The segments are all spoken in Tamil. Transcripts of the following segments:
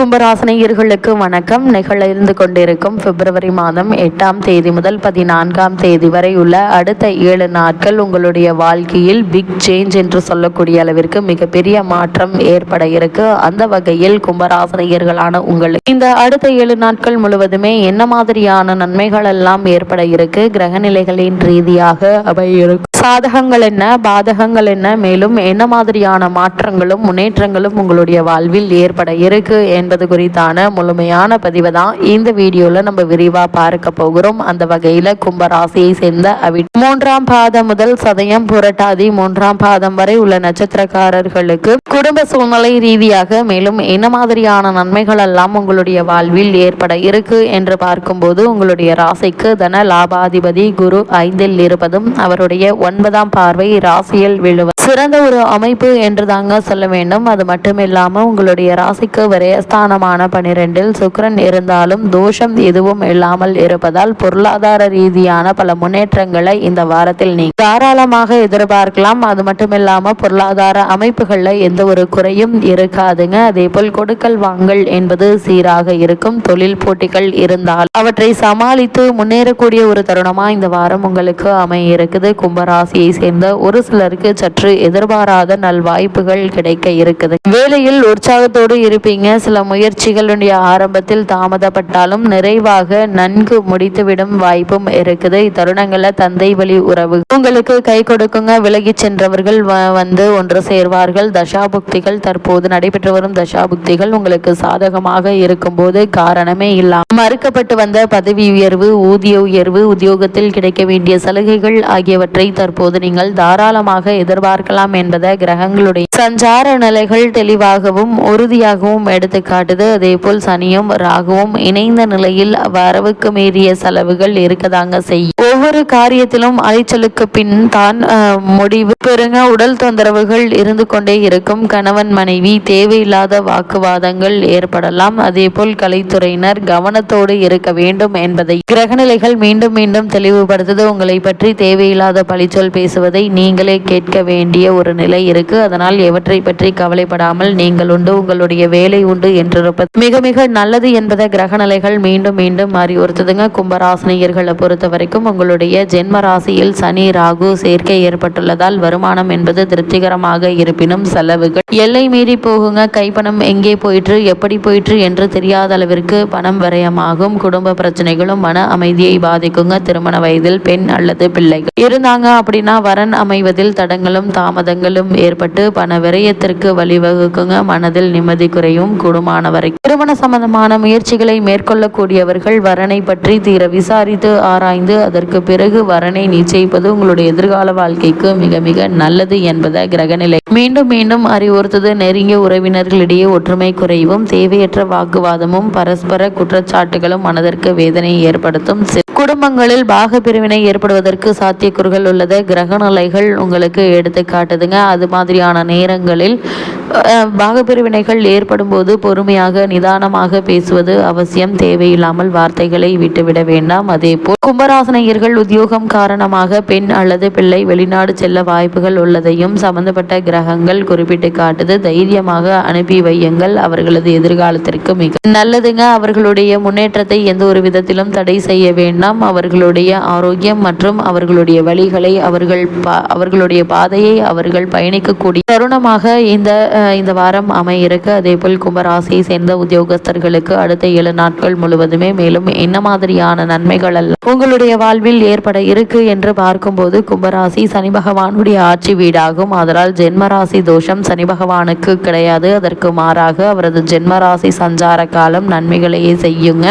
கும்பராசனையர்களுக்கு வணக்கம். நிகழ இருந்து கொண்டிருக்கும் பிப்ரவரி மாதம் எட்டாம் தேதி முதல் பதினான்காம் தேதி வரை உள்ள அடுத்த ஏழு நாட்கள் உங்களுடைய வாழ்க்கையில் பிக் சேஞ்ச் என்று சொல்லக்கூடிய அளவிற்கு மிகப்பெரிய மாற்றம் ஏற்பட இருக்கு. அந்த வகையில் கும்பராசனையர்களான உங்களுக்கு இந்த அடுத்த ஏழு நாட்கள் முழுவதுமே என்ன மாதிரியான நன்மைகள் எல்லாம் ஏற்பட இருக்கு? கிரகநிலைகளின் ரீதியாக அவை இருக்கும் சாதகங்கள் என்ன? பாதகங்கள் என்ன? மேலும் என்ன மாதிரியான மாற்றங்களும் முன்னேற்றங்களும் உங்களுடைய வாழ்வில் ஏற்பட இருக்கு என்பது குறித்தான முழுமையான பதிவை தான் இந்த வீடியோல நம்ம விரிவா பார்க்க போகிறோம். அந்த வகையில் கும்பராசியை சேர்ந்த அவி மூன்றாம் பாதம் முதல் சதயம் புரட்டாதி மூன்றாம் பாதம் வரை உள்ள நட்சத்திரக்காரர்களுக்கு குடும்ப சூழ்நிலை ரீதியாக மேலும் என்ன மாதிரியான நன்மைகள் எல்லாம் உங்களுடைய வாழ்வில் ஏற்பட இருக்கு என்று பார்க்கும்போது உங்களுடைய ராசிக்கு தன லாபாதிபதி குரு ஐந்தில் இருப்பதும் அவருடைய ஒன்பதாம் பார்வை ராசியில் விழுவது சிறந்த ஒரு அமைப்பு என்று தாங்க சொல்ல வேண்டும். அது மட்டுமில்லாமல் உங்களுடைய ராசிக்கு விரயஸ்தானமான பனிரெண்டில் சுக்கரன் இருந்தாலும் தோஷம் எதுவும் இல்லாமல் இருப்பதால் பொருளாதார ரீதியான பல முன்னேற்றங்களை இந்த வாரத்தில் நீ தாராளமாக எதிர்பார்க்கலாம். அது மட்டுமில்லாம பொருளாதார அமைப்புகளில் எந்த ஒரு குறையும் இருக்காதுங்க. அதே போல் கொடுக்கல் வாங்கல் என்பது சீராக இருக்கும். தொழில் போட்டிகள் இருந்தால் அவற்றை சமாளித்து முன்னேறக்கூடிய ஒரு தருணமா இந்த வாரம் உங்களுக்கு அமைய இருக்குது. கும்பராசியை சேர்ந்த ஒரு சிலருக்கு சற்று எதிர்பாராத நல்வாய்ப்புகள் கிடைக்க இருக்குது. வேலையில் உற்சாகத்தோடு இருப்பீங்க. சில முயற்சிகளுடைய ஆரம்பத்தில் தாமதப்பட்டாலும் நிறைவாக நன்கு முடித்துவிடும் வாய்ப்பும் இருக்குது. இத்தருணங்கள்ல தந்தை வழி உறவு. உங்களுக்கு கை கொடுக்குங்க. விலகி சென்றவர்கள் வந்து ஒன்று சேர்வார்கள். தசாபுக்திகள் தற்போது நடைபெற்று வரும் தசாபுக்திகள் உங்களுக்கு சாதகமாக இருக்கும்போது காரணமே இல்லாமல் மறுக்கப்பட்டு வந்த பதவி உயர்வு ஊதிய உயர்வு உத்தியோகத்தில் கிடைக்க வேண்டிய சலுகைகள் ஆகியவற்றை தற்போது நீங்கள் தாராளமாக பார்க்கலாம் என்பதை கிரகங்களுடைய சஞ்சார நிலைகள் தெளிவாகவும் உறுதியாகவும் எடுத்து காட்டுது. அதே போல் சனியும் ராகுவும் இணைந்த நிலையில் வரவுக்கு மீறிய செலவுகள் இருக்கதாங்க செய்யும். ஒவ்வொரு காரியத்திலும் அலைச்சலுக்கு பின் தான் முடிவு பெருங்க உடல் தொந்தரவுகள் இருந்து கொண்டே இருக்கும். கணவன் மனைவி தேவையில்லாத வாக்குவாதங்கள் ஏற்படலாம். அதே போல் கலைத்துறையினர் கவனத்தோடு இருக்க வேண்டும் என்பதை. கிரகநிலைகள் மீண்டும் மீண்டும் தெளிவுபடுத்துது. உங்களை பற்றி தேவையில்லாத பழிச்சொல் பேசுவதை நீங்களே கேட்க வேண்டும். வேண்டிய ஒரு நிலை இருக்கு. அதனால் எவற்றை பற்றி கவலைப்படாமல் நீங்கள் உண்டு உங்களுடைய வேலை உண்டு என்றிருப்பது. மிக மிக நல்லது என்பதை கிரகநிலைகள் மீண்டும் மீண்டும் அறிவுறுத்துதுங்க. கும்பராசினியர்களை பொறுத்த வரைக்கும் உங்களுடைய ஜென்ம ராசியில் சனி ராகு சேர்க்கை ஏற்பட்டுள்ளதால் வருமானம் என்பது திருப்திகரமாக இருப்பினும் செலவுகள். எல்லை மீறி போகுங்க. கைப்பணம் எங்கே போயிற்று எப்படி போயிற்று என்று தெரியாத அளவிற்கு பணம் விரயமாகும். குடும்ப பிரச்சனைகளும் மன அமைதியை பாதிக்குங்க. திருமண வயதில் பெண் அல்லது பிள்ளைகள். இருந்தாங்க அப்படின்னா வரன் அமைவதில் தடங்களும் தாமதங்களும் ஏற்பட்டு பண விரயத்திற்கு வழிவகுக்குங்க. மனதில் நிம்மதி குறையும். கூடுமான வரை திருமண சம்பந்தமான முயற்சிகளை மேற்கொள்ளக்கூடியவர்கள் வரனை பற்றி தீர விசாரித்து ஆராய்ந்து அதற்கு பிறகு வரனை நிச்சயிப்பது உங்களுடைய எதிர்கால வாழ்க்கைக்கு மிக மிக நல்லது என்பதை கிரகநிலை. மீண்டும் மீண்டும் அறிவுறுத்தது. நெருங்கிய உறவினர்களிடையே ஒற்றுமை குறைவும் தேவையற்ற வாக்குவாதமும் பரஸ்பர குற்றச்சாட்டுகளும் மனதிற்கு வேதனை ஏற்படுத்தும். குடும்பங்களில் பாக பிரிவினை ஏற்படுவதற்கு சாத்தியக்கூறுகள் உள்ளது. கிரகநிலைகள் உங்களுக்கு எடுத்து காட்டுதுங்க. அது மாதிரியான நேரங்களில் பாகப்பிரிவினைகள் பிரிவினைகள் ஏற்படும் போது பொறுமையாக நிதானமாக பேசுவது அவசியம். தேவையில்லாமல் வார்த்தைகளை விட்டுவிட வேண்டாம். அதே போல் கும்பராசனையர்கள் உத்தியோகம் காரணமாக பெண் அல்லது பிள்ளை வெளிநாடு செல்ல வாய்ப்புகள் உள்ளதையும் சம்பந்தப்பட்ட கிரகங்கள் குறிப்பிட்டு காட்டுது. தைரியமாக அனுப்பி வையுங்கள். அவர்களது எதிர்காலத்திற்கு மிக நல்லதுங்க. அவர்களுடைய முன்னேற்றத்தை எந்த ஒரு விதத்திலும் தடை செய்ய வேண்டாம். அவர்களுடைய ஆரோக்கியம் மற்றும் அவர்களுடைய வழிகளை அவர்கள் பா- அவர்களுடைய பாதையை அவர்கள் பயணிக்கக்கூடிய தருணமாக இந்த இந்த வாரம் அமையிருக்கு. அதே போல் கும்பராசியை சேர்ந்த உத்தியோகஸ்தர்களுக்கு அடுத்த ஏழு நாட்கள் முழுவதுமே மேலும் என்ன மாதிரியான நன்மைகள் எல்லாம் உங்களுடைய வாழ்வில் ஏற்பட இருக்கு என்று பார்க்கும்போது கும்பராசி சனி பகவானுடைய ஆட்சி வீடாகும். அதனால் ஜென்மராசி தோஷம் சனி பகவானுக்கு கிடையாது. அதற்கு மாறாக அவரது ஜென்மராசி சஞ்சார காலம் நன்மைகளையே செய்யுங்க.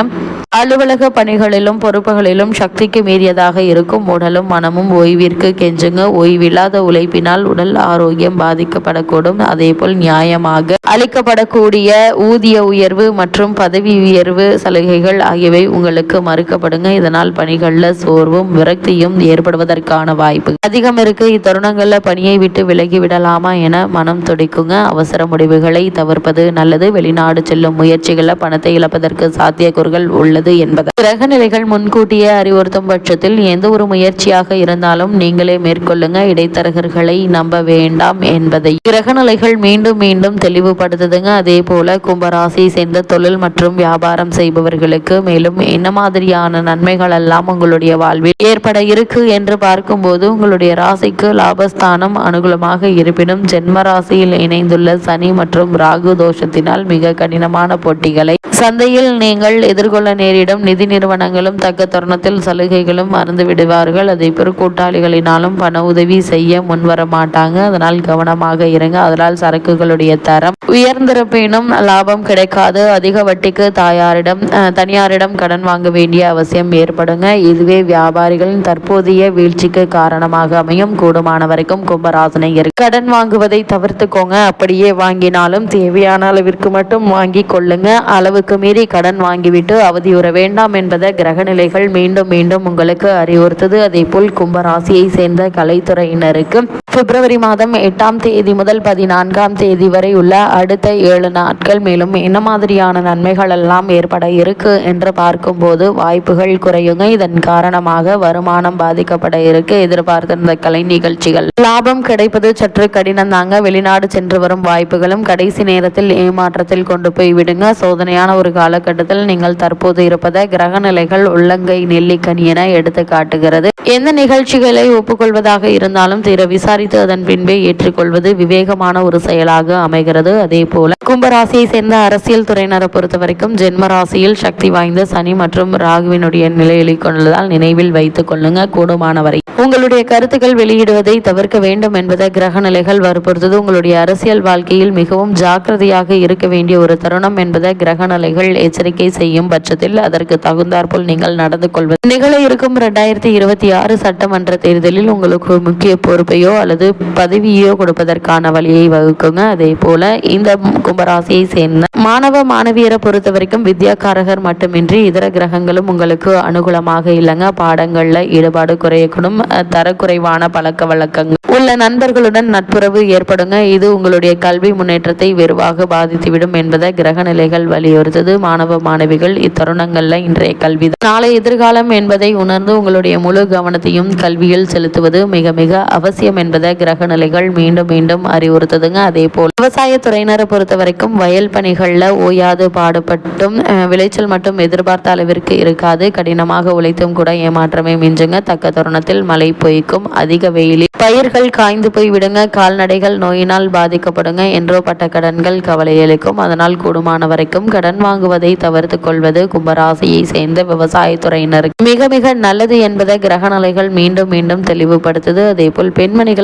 அலுவலக பணிகளிலும் பொறுப்புகளிலும் சக்திக்கு மீறியதாக இருக்கும். உடலும் மனமும் ஓய்விற்கு கெஞ்சுங்க. ஓய்வில்லாத உழைப்பினால் உடல் ஆரோக்கியம் பாதிக்கப்படக்கூடும். அதேபோல் நியாயமாக அளிக்கப்படக்கூடிய ஊதிய உயர்வு மற்றும் பதவி உயர்வு சலுகைகள் ஆகியவை உங்களுக்கு மறுக்கப்படுங்க. இதனால் பணிகள்ல சோர்வும் விரக்தியும் ஏற்படுவதற்கான வாய்ப்பு அதிகம் இருக்கு. இத்தருணங்கள்ல பணியை விட்டு விலகி விடலாமா என மனம் துடிக்குங்க. அவசர முடிவுகளை தவிர்ப்பது நல்லது. வெளிநாடு செல்லும் முயற்சிகள்ல பணத்தை இழப்பதற்கு சாத்தியக்கூறுகள் உள்ளது என்பது கிரக நிலைகள் முன்கூட்டியே அறிவுறுத்தும் பட்சத்தில் எந்த ஒரு முயற்சியாக இருந்தாலும் நீங்களே மேற்கொள்ளுங்க. இடைத்தரகர்களை நம்ப வேண்டாம் என்பதை. கிரக நிலைகள் மீண்டும் மீண்டும் மீண்டும் தெளிவுபடுத்துதுங்க. அதே போல் கும்பராசியை சேர்ந்த தொழில் மற்றும் வியாபாரம் செய்பவர்களுக்கு மேலும் என்ன மாதிரியான நன்மைகள் எல்லாம் உங்களுடைய வாழ்வில் ஏற்பட இருக்கு என்று பார்க்கும்போது உங்களுடைய ராசிக்கு லாபஸ்தானம் அனுகூலமாக இருப்பினும் ஜென்ம ராசியில் இணைந்துள்ள சனி மற்றும் ராகு தோஷத்தினால் மிக கடினமான போட்டிகளை சந்தையில் நீங்கள் எதிர்கொள்ள நேரிடும். நிதி நிறுவனங்களும் தக்க தருணத்தில் சலுகைகளும் மறந்து விடுவார்கள். அதே பிற கூட்டாளிகளினாலும் பண உதவி செய்ய முன்வர மாட்டாங்க. அதனால் கவனமாக இருங்க. அதனால் சரக்கு சரக்குகளுடைய தரம். உயர்ந்திருப்பினும் லாபம் கிடைக்காது. அதிக வட்டிக்கு தாயாரிடம் தனியாரிடம் கடன் வாங்க வேண்டிய அவசியம் ஏற்படுங்க. இதுவே வியாபாரிகளின் தற்போதைய வீழ்ச்சிக்கு காரணமாக அமையும். கூடுமான வரைக்கும் கும்பராசனையர் கடன் வாங்குவதை தவிர்த்துக்கோங்க. அப்படியே வாங்கினாலும் தேவையான அளவிற்கு மட்டும் வாங்கி கொள்ளுங்க. அளவுக்கு மீறி கடன் வாங்கிவிட்டு அவதியுற வேண்டாம் என்பதை கிரகநிலைகள் மீண்டும் மீண்டும் உங்களுக்கு அறிவுறுத்தது. அதே போல் கும்பராசியை சேர்ந்த கலைத்துறையினருக்கு பிப்ரவரி மாதம் எட்டாம் தேதி முதல் பதினான்காம் தேதி வரை உள்ள அடுத்த ஏழு நாட்கள் மேலும் என்ன மாதிரியான நன்மைகள் எல்லாம் ஏற்பட இருக்கு என்று பார்க்கும்போது வாய்ப்புகள் குறையுங்க. இதன் காரணமாக வருமானம் பாதிக்கப்பட இருக்கு. எதிர்பார்த்திருந்த கலை நிகழ்ச்சிகள். லாபம் கிடைப்பது சற்று கடினம் தாங்க. வெளிநாடு சென்று வரும் வாய்ப்புகளும் கடைசி நேரத்தில் ஏமாற்றத்தில் கொண்டு போய் விடுங்க. சோதனையான ஒரு காலகட்டத்தில் நீங்கள் தற்போது இருப்பதை கிரக நிலைகள் உள்ளங்கை நெல்லிக்கனி என எடுத்து காட்டுகிறது எந்த நிகழ்ச்சிகளை ஒப்புக்கொள்வதாக இருந்தாலும் தீர விசாரித்து அதன் பின்பே ஏற்றுக்கொள்வது விவேகமான ஒரு செயலாக அமைகிறது. அதே போல கும்பராசியை சேர்ந்த அரசியல் துறையினரை பொறுத்த வரைக்கும் ஜென்ம ராசியில் சக்தி வாய்ந்த சனி மற்றும் ராகுவினுடைய நிலையிலை கொண்டதால் நினைவில் வைத்துக் கொள்ளுங்க. கூடுமானவரை உங்களுடைய கருத்துக்கள் வெளியிடுவதை தவிர்க்க வேண்டும் என்பதை கிரக நிலைகள் வற்புறுத்தது. உங்களுடைய அரசியல் வாழ்க்கையில் மிகவும் ஜாக்கிரதையாக இருக்க வேண்டிய ஒரு தருணம் என்பதை கிரக நிலைகள் எச்சரிக்கை செய்யும் பட்சத்தில் அதற்கு தகுந்தாற்போல் நீங்கள் நடந்து கொள்வது. நிகழ இருக்கும் இரண்டாயிரத்தி இருபத்தி ஆறு சட்டமன்ற தேர்தலில் உங்களுக்கு முக்கிய பொறுப்பையோ அல்லது அல்லது பதவியோ கொடுப்பதற்கான வழியை வகுக்குங்க. அதே போல இந்த கும்பராசியை சேர்ந்த மாணவ மாணவியரை பொறுத்த வரைக்கும் வித்யாக்காரகர் மட்டுமின்றி இதர கிரகங்களும் உங்களுக்கு அனுகூலமாக இல்லைங்க. பாடங்கள்ல ஈடுபாடு குறையக்கூடும். தரக்குறைவான பழக்க வழக்கங்கள் உள்ள நண்பர்களுடன் நட்புறவு ஏற்படுங்க. இது உங்களுடைய கல்வி முன்னேற்றத்தை வெறுவாக பாதித்துவிடும் என்பதை கிரக நிலைகள் வலியுறுத்தது. மாணவ மாணவிகள் இத்தருணங்கள்ல இன்றைய கல்வி நாளை எதிர்காலம் என்பதை உணர்ந்து உங்களுடைய முழு கவனத்தையும் கல்வியில் செலுத்துவது மிக மிக அவசியம் என்பது கிரக நிலைகள் மீண்டும் மீண்டும் அறிவுறுத்துதுங்க. அதே போல் விவசாயத்துறையினரை பொறுத்த வரைக்கும் வயல் பணிகளில் ஓயாது பாடுபட்டும் விளைச்சல் மட்டும் எதிர்பார்த்த அளவிற்கு இருக்காது. கடினமாக உழைத்தும் கூட ஏமாற்றமே மிஞ்சுங்க. தக்க தருணத்தில் மழை பொய்க்கும். அதிக வெயிலில் பயிர்கள் காய்ந்து போய் விடுங்க. கால்நடைகள் நோயினால் பாதிக்கப்படுங்க. என்றோ பட்ட கடன்கள் கவலை அளிக்கும். அதனால் கூடுமான வரைக்கும் கடன் வாங்குவதை தவிர்த்து கொள்வது கும்பராசியை சேர்ந்த விவசாயத்துறையினருக்கு. மிக மிக நல்லது என்பதை கிரகநிலைகள் மீண்டும் மீண்டும் தெளிவுபடுத்துது. அதே போல்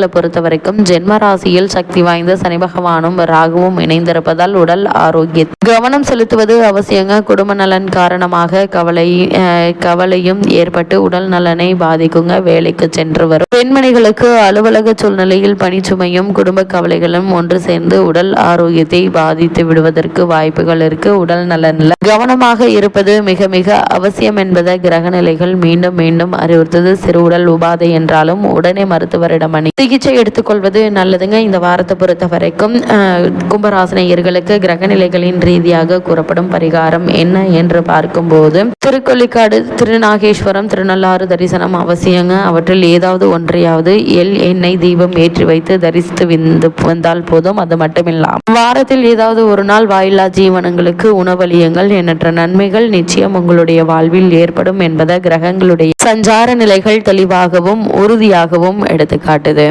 பெண்மணிகளை பொறுத்த வரைக்கும் ஜென்ம ராசியில் சக்தி வாய்ந்த சனி பகவானும் ராகுவும் இணைந்திருப்பதால் உடல் ஆரோக்கிய கவனம் செலுத்துவது அவசியங்க. குடும்ப நலன் காரணமாக கவலை கவலையும் ஏற்பட்டு உடல் நலனை பாதிக்குங்க. வேலைக்கு சென்று வரும் பெண்மணிகளுக்கு அலுவலக சூழ்நிலையில் பணிச்சுமையும் குடும்ப கவலைகளும் ஒன்று சேர்ந்து உடல் ஆரோக்கியத்தை பாதித்து விடுவதற்கு வாய்ப்புகள் இருக்கு. உடல் நலன்ல கவனமாக இருப்பது மிக மிக அவசியம் என்பதை கிரகநிலைகள் மீண்டும் மீண்டும் அறிவுறுத்தது. சிறு உடல் உபாதை என்றாலும் உடனே மருத்துவரிடம் அணி சிகிச்சை எடுத்துக்கொள்வது நல்லதுங்க. இந்த வாரத்தை பொறுத்த வரைக்கும் கும்பராசனையர்களுக்கு கிரகநிலைகளின் ரீதியாக கூறப்படும் பரிகாரம் என்ன என்று பார்க்கும்போது திருக்கொல்லிக்காடு திருநாகேஸ்வரம் திருநள்ளாறு தரிசனம் அவசியங்க. அவற்றில் ஏதாவது ஒன்றையாவது எல் எண்ணெய் தீபம் ஏற்றி வைத்து தரிசித்து விந்து வந்தால் போதும் அது மட்டுமில்லாம். வாரத்தில் ஏதாவது ஒரு நாள் வாயில்லா ஜீவனங்களுக்கு உணவளியுங்கள். எண்ணற்ற நன்மைகள் நிச்சயம் உங்களுடைய வாழ்வில் ஏற்படும் என்பதை கிரகங்களுடைய சஞ்சார நிலைகள் தெளிவாகவும் உறுதியாகவும் எடுத்துக்காட்டுது.